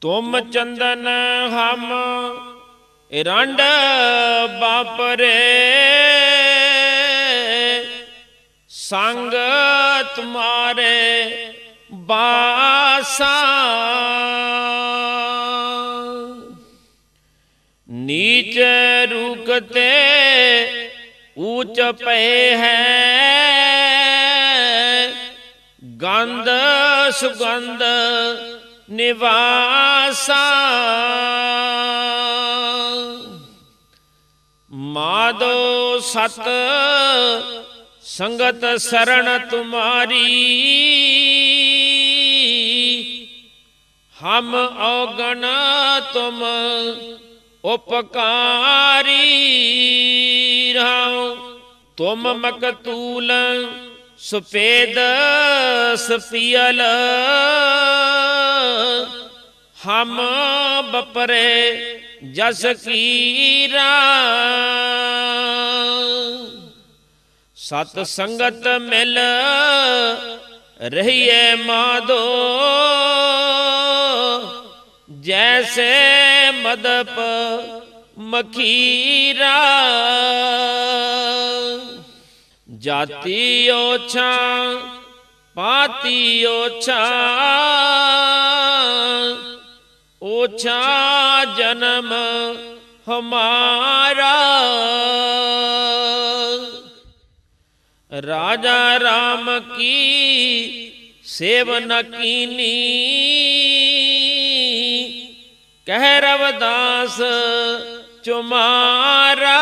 ਤੁਮ ਚੰਦਨ ਹਮ ਰੰਡ ਬਾਪਰੇ। ਸੰਗ ਤੁਮਾਰੇ ਬਾਸਾ। ਨੀਚ ਰੁਕਤੇ ਊਚ ਪਏ ਹੈ। ਗੰਧ ਸੁਗੰਧ ਨਿਵਾਸਾ। ਮਾਦੋ ਸਤ ਸੰਗਤ ਸਰਣ ਤੁਮਾਰੀ। ਹਮ ਔਗਣ ਤੁਮ ਉਪਕਾਰੀ। ਰਹਾਉ ਤੁਮ ਮਕਤੂਲ ਸੁਪੇਦ ਸਪੀਲ ਹਮ ਬਪਰੇ ਜਸ ਕੀਰਾ ਸਤ ਸੰਗਤ ਮਿਲ ਰਹੀਏ ਮਾਦੋ। ਜੈਸੇ ਮਦਪ ਮਖੀਰਾ ਜਾਤੀ ਓਛਾ, ਪਾਤੀ ਓਛਾ। ਓਛਾ ਜਨਮ ਹਮਾਰਾ। ਰਾਜਾ ਰਾਮ ਕੀ ਸੇਵ ਨ ਕੀਨੀ। ਕਹਿ ਰਵਦਾਸ ਚੁਮਾਰਾ।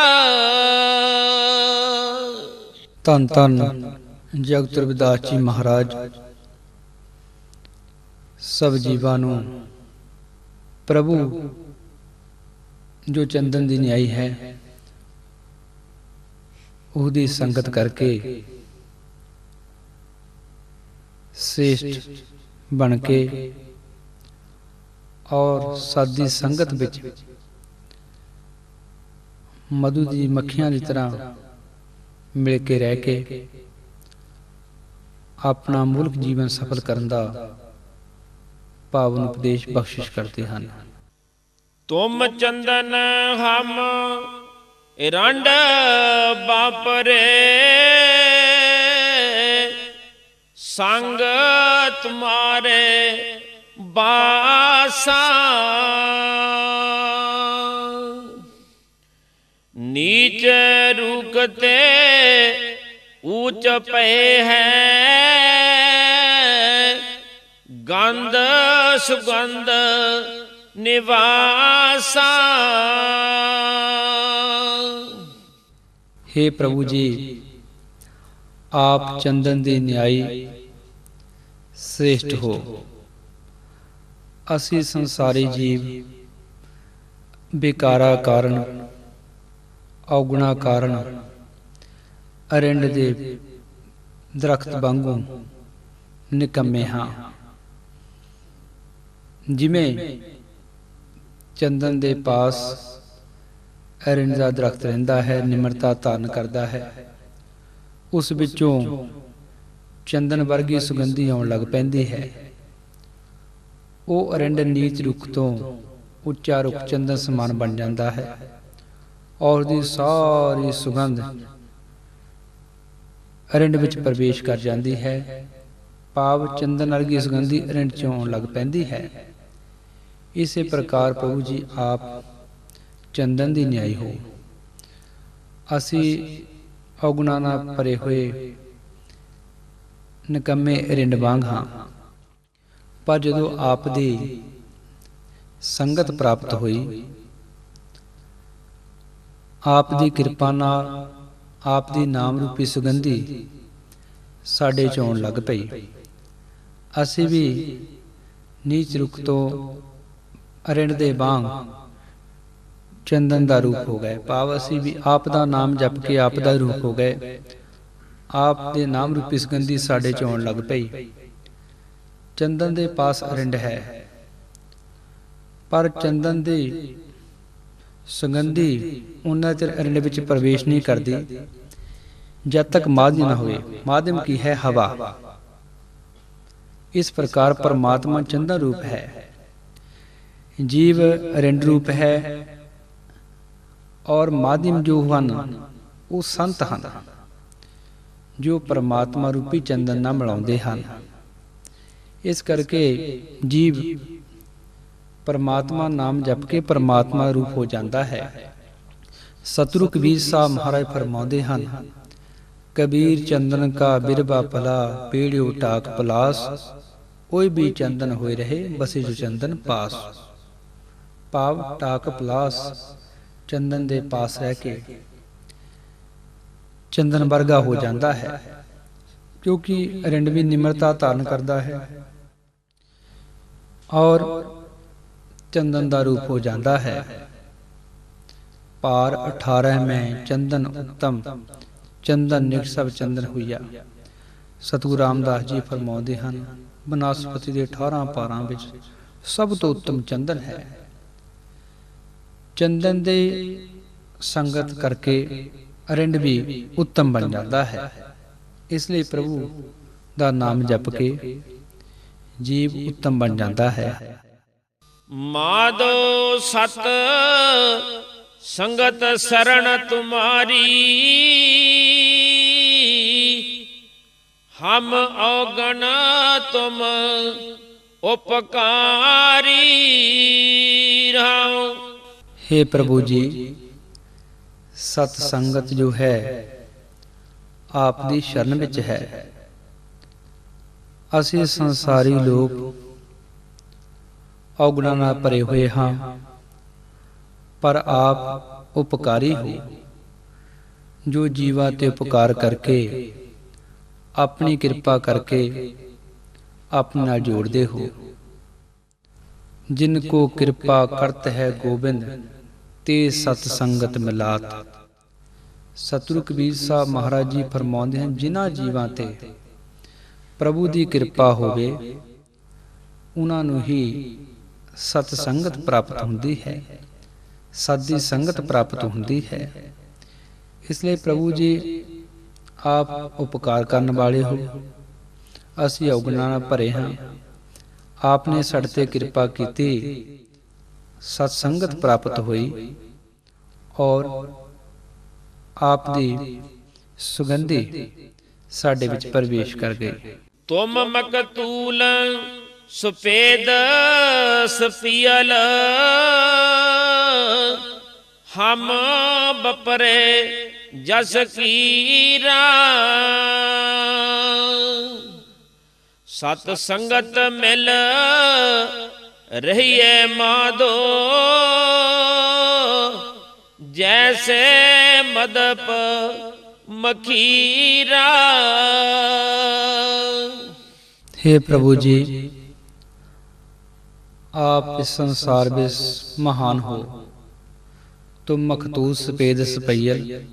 ਧੰਨ ਧੰਨ ਜਗਤ ਰਵਿਦਾਸ ਜੀ ਮਹਾਰਾਜ। ਸਭ ਜੀਵਾਂ ਨੂੰ ਪ੍ਰਭੂ, ਜੋ ਚੰਦਨ ਦੀ ਨਿਆਈ ਹੈ, ਉਹਦੀ ਸੰਗਤ ਕਰਕੇ ਸ੍ਰੇਸ਼ਟ ਬਣ ਕੇ ਔਰ ਸਾਦੀ ਸੰਗਤ ਵਿੱਚ ਮਧੂ ਦੀ ਮੱਖੀਆਂ ਦੀ ਤਰ੍ਹਾਂ ਮਿਲ ਕੇ ਰਹਿ ਕੇ ਆਪਣਾ ਮੁਲਕ ਜੀਵਨ ਸਫਲ ਕਰਨ ਦਾ ਪਾਵਨ ਉਪਦੇਸ਼ ਬਖਸ਼ਿਸ਼ ਕਰਦੇ ਹਨ। ਤੁਮ ਚੰਦਨ ਹਮ ਰੰਡ ਬਾਪਰੇ ਸੰਗ ਤੁਮਾਰੇ ਬਾਸਾ ਨੀਚ ਰੁਕਤੇ ਊਚ ਪਏ ਹੈ। ਗੰਧ ਸੁਗੰਧ ਨਿਵਾਸਾ। हे ਪ੍ਰਭੂ ਜੀ, ਆਪ ਚੰਦਨ ਦੀ ਨਿਆਈ ਸ੍ਰੇਸ਼ਟ ਹੋ। ਅਸੀਂ ਸੰਸਾਰੀ ਜੀਵ ਬੇਕਾਰਾ ਕਾਰਨ, ਔਗੁਣਾ ਕਾਰਨ, ਅਰੰਡ ਦੇ ਦਰਖਤ ਵਾਂਗੂ ਨਿਕੰਮੇ ਹਾਂ। ਜਿਵੇਂ ਚੰਦਨ ਦੇ ਪਾਸ ਅਰਿੰਡ ਦਾ ਦਰਖਤ ਰਹਿੰਦਾ ਹੈ, ਨਿਮਰਤਾ ਧਾਰਨ ਕਰਦਾ ਹੈ। ਉਸ ਵਿੱਚੋਂ ਚੰਦਨ ਵਰਗੀ ਸੁਗੰਧੀ ਆਉਣ ਲੱਗ ਪੈਂਦੀ ਹੈ। ਉਹ ਅਰਿੰਡ ਨੀਚ ਰੁੱਖ ਤੋਂ ਉੱਚਾ ਰੁੱਖ ਚੰਦਨ ਸਮਾਨ ਬਣ ਜਾਂਦਾ ਹੈ ਔਰ ਦੀ ਸਾਰੀ ਸੁਗੰਧ ਅਰਿੰਡ ਵਿੱਚ ਪ੍ਰਵੇਸ਼ ਕਰ ਜਾਂਦੀ ਹੈ। ਭਾਵ ਚੰਦਨ ਵਰਗੀ ਸੁਗੰਧੀ ਅਰਿੰਡ ਚੋਂ ਆਉਣ ਲੱਗ ਪੈਂਦੀ ਹੈ। ਇਸੇ ਪ੍ਰਕਾਰ ਪ੍ਰਭੂ ਜੀ ਆਪ ਚੰਦਨ ਦੀ ਨਿਆਈ ਹੋ। ਅਸੀਂ ਔਗੁਣਾ ਨਾਲ ਭਰੇ ਹੋਏ ਨਕੰਮੇ ਰਿੰਡ ਵਾਂਗ ਹਾਂ। ਪਰ ਜਦੋਂ ਆਪ ਦੀ ਸੰਗਤ ਪ੍ਰਾਪਤ ਹੋਈ ਆਪ ਦੀ ਕਿਰਪਾ ਨਾਲ ਆਪ ਦੀ ਨਾਮ ਰੂਪੀ ਸੁਗੰਧੀ ਸਾਡੇ ਚ ਲੱਗ ਪਈ। ਅਸੀਂ ਵੀ ਨੀਚ ਰੁਖ ਤੋਂ ਅਰਿੰਡ ਦੇ ਵਾਂਗ ਚੰਦਨ ਦਾ ਰੂਪ ਹੋ ਗਏ। ਭਾਵ ਅਸੀਂ ਵੀ ਆਪ ਦਾ ਨਾਮ ਜਪ ਕੇ ਆਪ ਦਾ ਰੂਪ ਹੋ ਗਏ। ਆਪ ਦੇ ਨਾਮ ਰੂਪੀ ਸੁਗੰਧੀ ਸਾਡੇ ਚ ਆਉਣ ਲੱਗ ਪਈ। ਚੰਦਨ ਦੇ ਪਾਸ ਅਰੰਡ ਹੈ। ਪਰ ਚੰਦਨ ਦੀ ਸੁਗੰਧੀ ਉਹਨਾਂ ਚਿਰ ਅਰੰਡ ਵਿੱਚ ਪ੍ਰਵੇਸ਼ ਨਹੀਂ ਕਰਦੀ। ਜਦ ਤੱਕ ਮਾਧਿਅਮ ਨਾ ਹੋਵੇ। ਮਾਧਿਅਮ ਕੀ ਹੈ? ਹਵਾ। ਇਸ ਪ੍ਰਕਾਰ ਪਰਮਾਤਮਾ ਚੰਦਨ ਰੂਪ ਹੈ। ਜੀਵ ਰਿੰਡ ਰੂਪ ਹੈ ਔਰ ਮਾਧਿਅਮ ਜੋ ਹਨ ਉਹ ਸੰਤ ਹਨ ਜੋ ਪਰਮਾਤਮਾ ਰੂਪੀ ਚੰਦਨ ਨਾਲ ਮਿਲਾਉਂਦੇ ਹਨ ਇਸ ਕਰਕੇ ਜੀਵ ਪਰਮਾਤਮਾ ਨਾਮ ਜਪ ਕੇ ਪਰਮਾਤਮਾ ਰੂਪ ਹੋ ਜਾਂਦਾ ਹੈ ਸਤਿਗੁਰੂ ਕਬੀਰ ਸਾਹਿਬ ਮਹਾਰਾਜ ਫਰਮਾਉਂਦੇ ਹਨ ਕਬੀਰ ਚੰਦਨ ਕਾ ਬਿਰਬਾ ਭਲਾ ਪੀੜਿਓ ਟਾਕ ਪਲਾਸ ਕੋਈ ਵੀ ਚੰਦਨ ਹੋਏ ਰਹੇ ਬਸੇ ਜੋ ਚੰਦਨ ਪਾਸ ਪਾਵ ਟਾਕ ਪਲਾਸ ਚੰਦਨ ਦੇ ਪਾਸ ਰਹਿ ਕੇ ਚੰਦਨ ਵਰਗਾ ਹੋ ਜਾਂਦਾ ਹੈ, ਕਿਉਂਕਿ ਰਿੰਡ ਨਿਮਰਤਾ ਧਾਰਨ ਕਰਦਾ ਹੈ ਔਰ ਚੰਦਨ ਦਾ ਰੂਪ ਹੋ ਜਾਂਦਾ ਹੈ। ਪਾਰ 18 ਮੈਂ ਚੰਦਨ ਉੱਤਮ, ਚੰਦਨ ਨਿਕ ਚੰਦਨ ਹੋਈਆ। ਸਤਿਗੁਰੂ ਰਾਮਦਾਸ ਜੀ ਫਰਮਾਉਂਦੇ ਹਨ, ਬਨਸਪਤੀ ਦੇ 18 ਪਾਰਾਂ ਵਿੱਚ ਸਭ ਤੋਂ ਉੱਤਮ ਚੰਦਨ ਹੈ। ਚੰਦਨ ਦੇ ਸੰਗਤ ਕਰਕੇ ਅਰਿੰਡ ਵੀ ਉੱਤਮ ਬਣ ਜਾਂਦਾ ਹੈ। ਇਸ ਲਈ ਪ੍ਰਭੂ ਦਾ ਨਾਮ ਜਪ ਕੇ ਜੀਵ ਉੱਤਮ ਬਣ ਜਾਂਦਾ ਹੈ। ਮਾਧੋ ਸਤ ਸੰਗਤ ਸਰਣ ਤੁਮਾਰੀ, ਹਮ ਔਗਣ ਤੁਮ ਉਪਕਾਰੀ। हे ਪ੍ਰਭੂ ਜੀ, ਸਤ ਸੰਗਤ ਜੋ ਹੈ, ਆਪ ਦੀ ਸ਼ਰਨ ਵਿੱਚ ਹੈ। ਅਸੀਂ ਸੰਸਾਰੀ ਲੋਕ ਔਗਣਾਂ ਨਾਲ ਭਰੇ ਹੋਏ ਹਾਂ, ਪਰ ਆਪ ਉਪਕਾਰੀ ਹੋ। ਜੋ ਜੀਵਾਂ ਤੇ ਉਪਕਾਰ ਕਰਕੇ, ਆਪਣੀ ਕਿਰਪਾ ਕਰਕੇ ਆਪਣੇ ਨਾਲ ਜੋੜਦੇ ਹੋ। ਜਿਨ ਕੋ ਕਿਰਪਾ ਕਰਤ ਹੈ ਗੋਬਿੰਦ ਤੇ ਸਤ ਸੰਗਤ ਮਿਲਾਤ। ਸਤਿਗੁਰੂ ਕਬੀਰ ਸਾਹਿਬ ਮਹਾਰਾਜ ਜੀ ਫਰਮਾਉਂਦੇ ਹਨ, ਜਿਨ੍ਹਾਂ ਜੀਵਾਂ ਤੇ ਪ੍ਰਭੂ ਦੀ ਕਿਰਪਾ ਹੋਵੇ, ਉਹਨਾਂ ਨੂੰ ਹੀ ਸਤ ਸੰਗਤ ਪ੍ਰਾਪਤ ਹੁੰਦੀ ਹੈ। ਸਤ ਦੀ ਸੰਗਤ ਪ੍ਰਾਪਤ ਹੁੰਦੀ ਹੈ। ਇਸ ਲਈ ਪ੍ਰਭੂ ਜੀ, ਆਪ ਉਪਕਾਰ ਕਰਨ ਵਾਲੇ ਹੋ। ਅਸੀਂ ਔਗਣਾਂ ਭਰੇ ਹਾਂ। ਆਪ ਨੇ ਸਾਡੇ ਤੇ ਕਿਰਪਾ ਕੀਤੀ। ਸਤ ਸੰਗਤ ਪ੍ਰਾਪਤ ਹੋਈ ਔਰ ਆਪ ਦੀ ਸੁਗੰਧੀ ਸਾਡੇ ਵਿੱਚ ਪ੍ਰਵੇਸ਼ ਕਰ ਗਈ। ਤੁਮ ਮਕਤੂਲ ਸੁਪੇਦ ਸਪੀਲ ਹਮ ਬਪਰੇ ਜਸ ਕੀਰਾ। ਸਤ ਸੰਗਤ ਮਿਲ ਰਹੀਏ ਮਾਧੋ ਜੈਸੇ ਮਦਪ ਮਖੀਰਾ। हे ਪ੍ਰਭੂ ਜੀ, ਆਪ ਇਸ ਸੰਸਾਰ ਵਿੱਚ ਮਹਾਨ ਹੋ। ਤੁਮ ਮਖਤੂਸ ਸਪੇਦ ਸਪਈਲ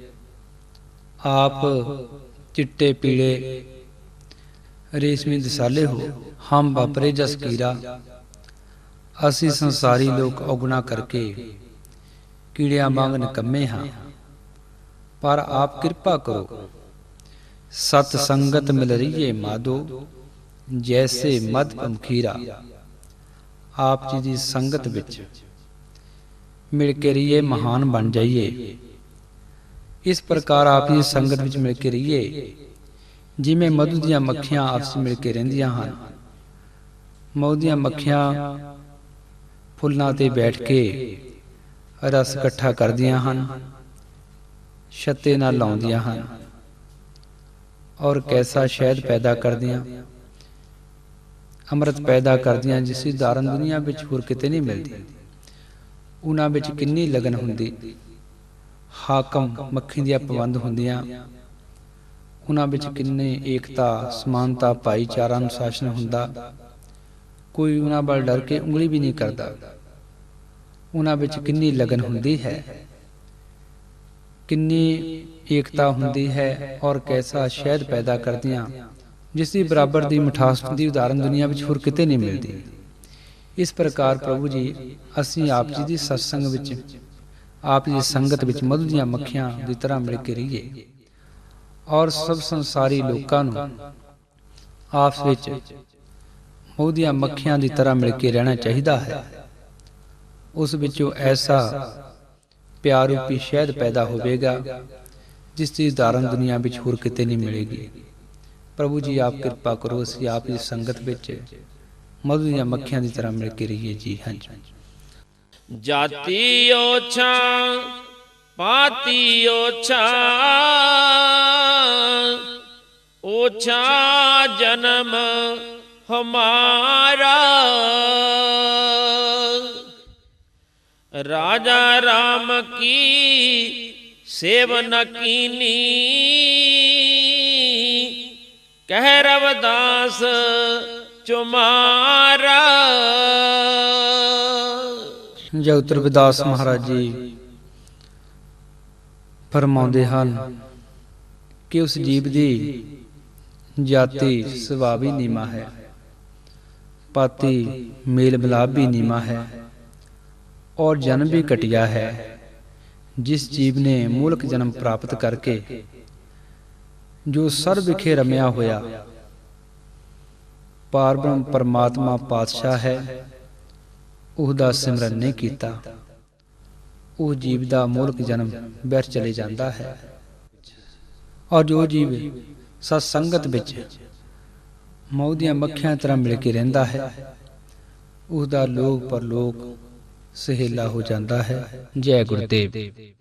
ਆਪ ਚਿੱਟੇ ਪੀਲੇ ਰੇਸ਼ਮੀ ਦਸਾਲੇ ਹੋ। ਹਮ ਬਾਪਰੇ ਜਸ ਅਸੀਂ ਸੰਸਾਰੀ ਲੋਕ ਔਗਣਾ ਕਰਕੇ ਕੀੜਿਆਂ ਵਾਂਗ ਨਿਕੰਮੇ ਹਾਂ। ਪਰ ਆਪ ਕਿਰਪਾ ਕਰੋ। ਸਤ ਸੰਗਤ ਮਿਲ ਰਹੀਏ ਮਾਧੋ, ਜੈਸੇ ਮਦ ਪੰਖੀਰਾ। ਆਪ ਜੀ ਦੀ ਸੰਗਤ ਵਿੱਚ ਮਿਲ ਕੇ ਰਹੀਏ ਮਹਾਨ ਬਣ ਜਾਈਏ। ਇਸ ਪ੍ਰਕਾਰ ਆਪ ਦੀ ਸੰਗਤ ਵਿੱਚ ਮਿਲ ਕੇ ਰਹੀਏ। ਜਿਵੇਂ ਮਧੂ ਦੀਆਂ ਮੱਖੀਆਂ ਆਪਸ ਵਿੱਚ ਮਿਲ ਕੇ ਰਹਿੰਦੀਆਂ ਹਨ, ਮਧੂ ਦੀਆਂ ਮੱਖੀਆਂ ਫੁੱਲਾਂ ਤੇ ਬੈਠ ਕੇ ਰਸ ਇਕੱਠਾ ਕਰਦੀਆਂ ਹਨ, ਛੱਤੇ ਨਾਲ ਲਾਉਂਦੀਆਂ ਹਨ ਔਰ ਕੈਸਾ ਸ਼ਹਿਦ ਪੈਦਾ ਕਰਦੀਆਂ, ਅੰਮ੍ਰਿਤ ਪੈਦਾ ਕਰਦੀਆਂ ਜਿਸ ਦੀ ਧਾਰਨ ਦੁਨੀਆ ਵਿੱਚ ਹੋਰ ਕਿਤੇ ਨਹੀਂ ਮਿਲਦੀ। ਉਹਨਾਂ ਵਿੱਚ ਕਿੰਨੀ ਲਗਨ ਹੁੰਦੀ, ਹਾਕਮ ਮੱਖੀ ਦੀਆਂ ਪਾਬੰਦ ਹੁੰਦੀਆਂ, ਉਹਨਾਂ ਵਿੱਚ ਕਿੰਨੇ ਏਕਤਾ, ਸਮਾਨਤਾ, ਭਾਈਚਾਰਾ ਅਨੁਸ਼ਾਸਨ ਹੁੰਦਾ। ਕੋਈ ਉਹਨਾਂ ਵੱਲ ਡਰ ਕੇ ਉਂਗਲੀ ਵੀ ਨਹੀਂ ਕਰਦਾ। ਉਹਨਾਂ ਵਿੱਚ ਕਿੰਨੀ ਲਗਨ ਹੁੰਦੀ ਹੈ। ਕਿੰਨੀ ਏਕਤਾ ਹੁੰਦੀ ਹੈ ਔਰ ਕੈਸਾ ਸ਼ਹਿਦ ਪੈਦਾ ਕਰਦੀਆਂ, ਜਿਸ ਦੀ ਬਰਾਬਰ ਦੀ ਮਿਠਾਸ ਦੀ ਉਦਾਹਰਨ ਦੁਨੀਆ ਵਿੱਚ ਹੋਰ ਕਿਤੇ ਨਹੀਂ ਮਿਲਦੀ। ਇਸ ਪ੍ਰਕਾਰ ਪ੍ਰਭੂ ਜੀ, ਅਸੀਂ ਆਪ ਜੀ ਦੀ ਸਤਸੰਗ ਵਿੱਚ, ਆਪ ਜੀ ਦੀ ਸੰਗਤ ਵਿੱਚ ਮਧੂ ਦੀਆਂ ਮੱਖੀਆਂ ਦੀ ਤਰ੍ਹਾਂ ਮਿਲ ਕੇ ਰਹੀਏ ਔਰ ਸਭ ਸੰਸਾਰੀ ਲੋਕਾਂ ਨੂੰ, ਆਪਸ ਵਿੱਚ ਉਹਦੀਆਂ ਮੱਖੀਆਂ ਦੀ ਤਰ੍ਹਾਂ ਮਿਲ ਕੇ ਰਹਿਣਾ ਚਾਹੀਦਾ ਹੈ। ਉਸ ਵਿੱਚੋਂ ਐਸਾ ਪਿਆਰ ਰੂਪੀ ਸ਼ਹਿਦ ਪੈਦਾ ਹੋਵੇਗਾ, ਜਿਸ ਦੀ ਉਦਾਹਰਨ ਦੁਨੀਆ ਵਿੱਚ ਹੋਰ ਕਿਤੇ ਨਹੀਂ ਮਿਲੇਗੀ। ਪ੍ਰਭੂ ਜੀ, ਆਪ ਕਿਰਪਾ ਕਰੋ, ਅਸੀਂ ਆਪ ਦੀ ਸੰਗਤ ਵਿੱਚ ਮਧੂ ਦੀਆਂ ਮੱਖੀਆਂ ਦੀ ਤਰ੍ਹਾਂ ਮਿਲ ਕੇ ਰਹੀਏ। ਜੀ, ਹਾਂਜੀ। ਜਾਤੀ ਓਛਾ ਪਾਤੀ ਓਛਾ ਓਛਾ ਜਨਮ ਹਮਾਰਾ ਰਾਜਾ ਰਾਮ ਕੀ ਸੇਵ ਨ ਕੀਨੀ ਕਹਿ ਰਵਦਾਸ ਚੁਮਾਰਾ ਜੈ ਉਤਰ ਮਹਾਰਾਜ ਜੀ ਫਰਮਾਉਂਦੇ ਹਨ ਕਿ ਉਸ ਜੀਵ ਦੀ ਜਾਤੀ ਸੁਭਾਅ ਵੀ ਨੀਮਾ ਹੈ ਪਾਤੀ ਮੇਲ ਮਿਲਾਪ ਵੀ ਨੀਮਾ ਹੈ ਔਰ ਜਨਮ ਵੀ ਘਟਿਆ ਹੈ, ਜਿਸ ਜੀਵ ਨੇ ਮੂਲਕ ਜਨਮ ਪ੍ਰਾਪਤ ਕਰਕੇ ਜੋ ਸਰਬ ਵਿਖੇ ਰਮਿਆ ਹੋਇਆ। ਪਾਰਬ੍ਰਹਮ ਪਰਮਾਤਮਾ ਪਾਤਸ਼ਾਹ ਹੈ, ਉਹਦਾ ਸਿਮਰਨ ਨਹੀਂ ਕੀਤਾ। ਉਹ ਜੀਵ ਦਾ ਮੂਲਕ ਜਨਮ ਵਿਅਰਥ ਚਲੇ ਜਾਂਦਾ ਹੈ। ਔਰ ਜੋ ਜੀਵ ਸਤ ਸੰਗਤ ਵਿੱਚ ਮੌ ਦੀਆਂ ਮੱਖੀਆਂ ਤਰ੍ਹਾਂ ਮਿਲ ਕੇ ਰਹਿੰਦਾ ਹੈ। ਉਹਦਾ ਲੋਕ ਪਰਲੋਕ ਸਹੇਲਾ ਹੋ ਜਾਂਦਾ ਹੈ। ਜੈ ਗੁਰਦੇਵ।